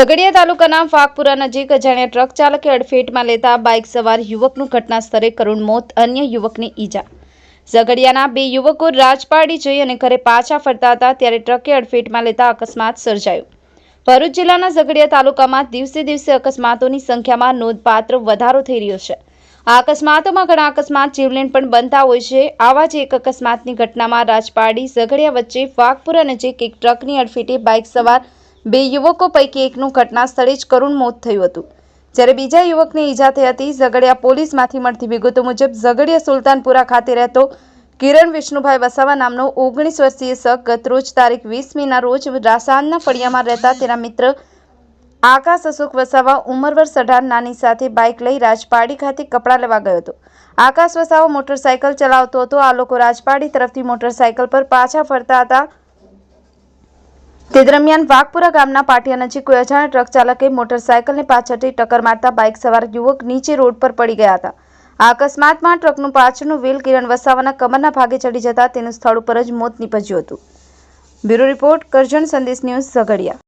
ઝઘડિયા તાલુકાના ફાગપુરા નજીક અજાણ્યા ટ્રક ચાલકે અડફેટમાં લેતા બાઇક સવાર યુવકનું ઘટના સ્થળે કરુણ મોત, અન્ય યુવકની ઈજા. ઝઘડિયાના બે યુવકો રાજપાડી જઈ અને ઘરે પાછા ફરતા હતા ત્યારે ટ્રકે અડફેટમાં લેતા અકસ્માત સર્જાયો. ભરૂચ જિલ્લાના ઝઘડિયા તાલુકામાં દિવસે દિવસે અકસ્માતોની સંખ્યામાં નોંધપાત્ર વધારો થઈ રહ્યો છે. આ અકસ્માતોમાં ઘણા અકસ્માત જીવલેણ પણ બનતા હોય છે. આવા જ એક અકસ્માતની ઘટનામાં રાજપાડી ઝઘડિયા વચ્ચે વાઘપુરા નજીક એક ટ્રકની અડફેટે બાઇક સવાર બે યુવકો પૈકી એકનું ઘટના સ્થળે જ કરુણ મોત થયું હતું. જ્યારે બીજા યુવકને ઈજા થઈ હતી, ઝઘડિયા પોલીસમાંથી મળતી વિગતો મુજબ ઝઘડિયા સુલતાનપુરા ખાતે રહેતો કિરણ વિષ્ણુભાઈ વસાવા નામનો ઓગણીસ વર્ષીય શખ્સ ગતરોજ તારીખ વીસ મેના રોજ રાસાનના ફળિયામાં રહેતા તેના મિત્ર આકાશ અશોક વસાવા ઉંમરવર સઢાર નાની સાથે બાઇક લઈ રાજપાડી ખાતે કપડાં લેવા ગયો હતો. આકાશ વસાવા મોટરસાયકલ ચલાવતો હતો. આ લોકો રાજપાડી તરફથી મોટરસાયકલ પર પાછા ફરતા હતા. તે દરમિયાન વાઘપુરા ગામના પાટિયા નજીક કોઈ અજાણ્યા ટ્રક ચાલકે મોટરસાયકલને પાછળથી ટક્કર મારતા બાઇક સવાર યુવક નીચે રોડ પર પડી ગયા હતા. આ અકસ્માતમાં ટ્રકનું પાછળનું વ્હીલ કિરણ વસાવાના કમરના ભાગે ચડી જતા તેનું સ્થળ ઉપર જ મોત નીપજ્યું હતું. બ્યુરો રિપોર્ટ કરજણ સંદેશ ન્યૂઝ ઝઘડિયા.